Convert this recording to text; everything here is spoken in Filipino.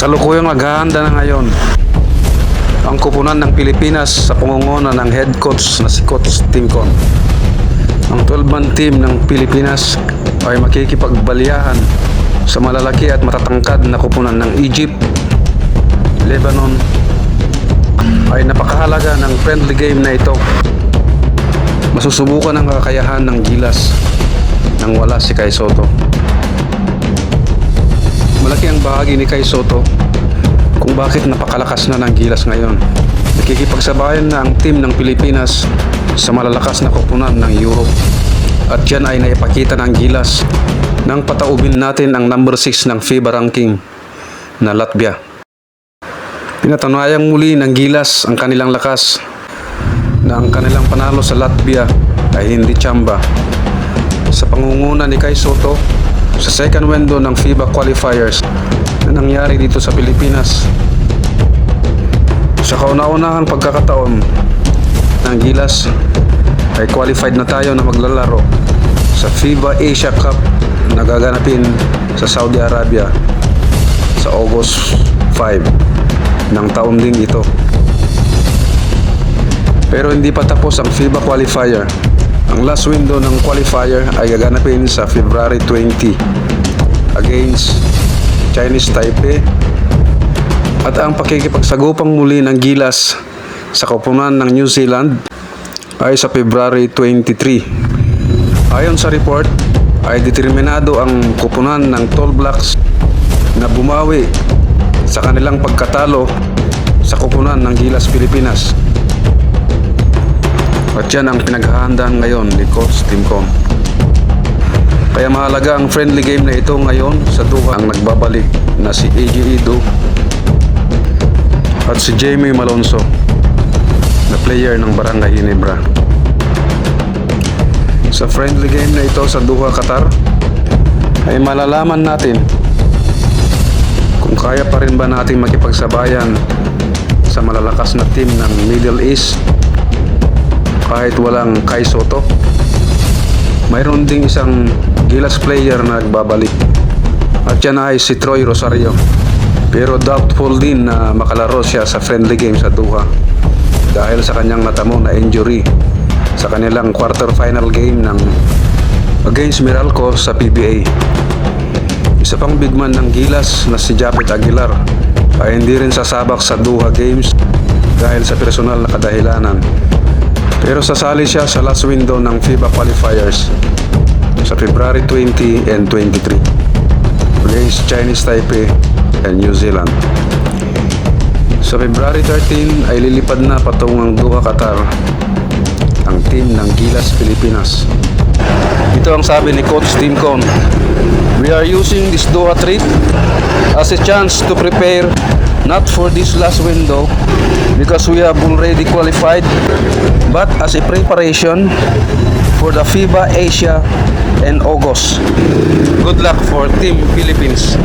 Kasalukuyang naghahanda na ngayon ang kupunan ng Pilipinas sa pangunguna ng head coach na si Coach Timcon. Ang 12-man team ng Pilipinas ay makikipagbalyahan sa malalaki at matatangkad na kupunan ng Egypt, Lebanon, ay napakahalaga ng friendly game na ito. Masusubukan ang kakayahan ng Gilas nang wala si Kai Soto. Malaki ang bahagi ni Kai Soto kung bakit napakalakas na ng Gilas ngayon. Nakikipagsabayan na ang team ng Pilipinas sa malalakas na koponan ng Europe. At yan ay naipakita ng Gilas nang pataubin natin ang number 6 ng FIBA ranking na Latvia. Pinatunayang muli ng Gilas ang kanilang lakas na ang kanilang panalo sa Latvia ay hindi tsamba. Sa pangunguna ni Kai Soto sa second window ng FIBA qualifiers na nangyari dito sa Pilipinas. Sa kauna-unahang pagkakataon ng Gilas ay qualified na tayo na maglalaro sa FIBA Asia Cup na gaganapin sa Saudi Arabia sa August 5 ng taon din ito. Pero hindi pa tapos ang FIBA qualifier. Ang last window ng qualifier ay gaganapin sa February 20 against Chinese Taipei at ang pakikipagsagupang muli ng Gilas sa koponan ng New Zealand ay sa February 23. Ayon sa report, ay determinado ang koponan ng Tall Blacks na bumawi sa kanilang pagkatalo sa koponan ng Gilas Pilipinas. At yan ang pinaghahandaan ngayon ni Coach Timcon. Kaya mahalaga ang friendly game na ito ngayon sa Doha ang nagbabalik na si AJ Ido at si Jamie Malonzo na player ng Barangay Ginebra. Sa friendly game na ito sa Doha, Qatar ay malalaman natin kung kaya pa rin ba natin makipagsabayan sa malalakas na team ng Middle East kahit walang Kai Soto. Mayroon ding isang Gilas player na nagbabalik. At yan ay si Troy Rosario. Pero doubtful din na makalaro siya sa friendly game sa Doha dahil sa kanyang natamo na injury sa kanilang quarterfinal game ng against Meralco sa PBA. Isa pang big man ng Gilas na si Japet Aguilar ay hindi rin sasabak sa Doha Games dahil sa personal na kadahilanan. Pero sasali siya sa last window ng FIBA qualifiers sa February 20 and 23 against Chinese Taipei and New Zealand. Sa February 13 ay lilipad na patungang Doha, Qatar ang team ng Gilas Pilipinas. Ito ang sabi ni Coach Tim Con. We are using this Doha trip as a chance to prepare not for this last window because we have already qualified but as a preparation for the FIBA Asia and August. Good luck for Team Philippines.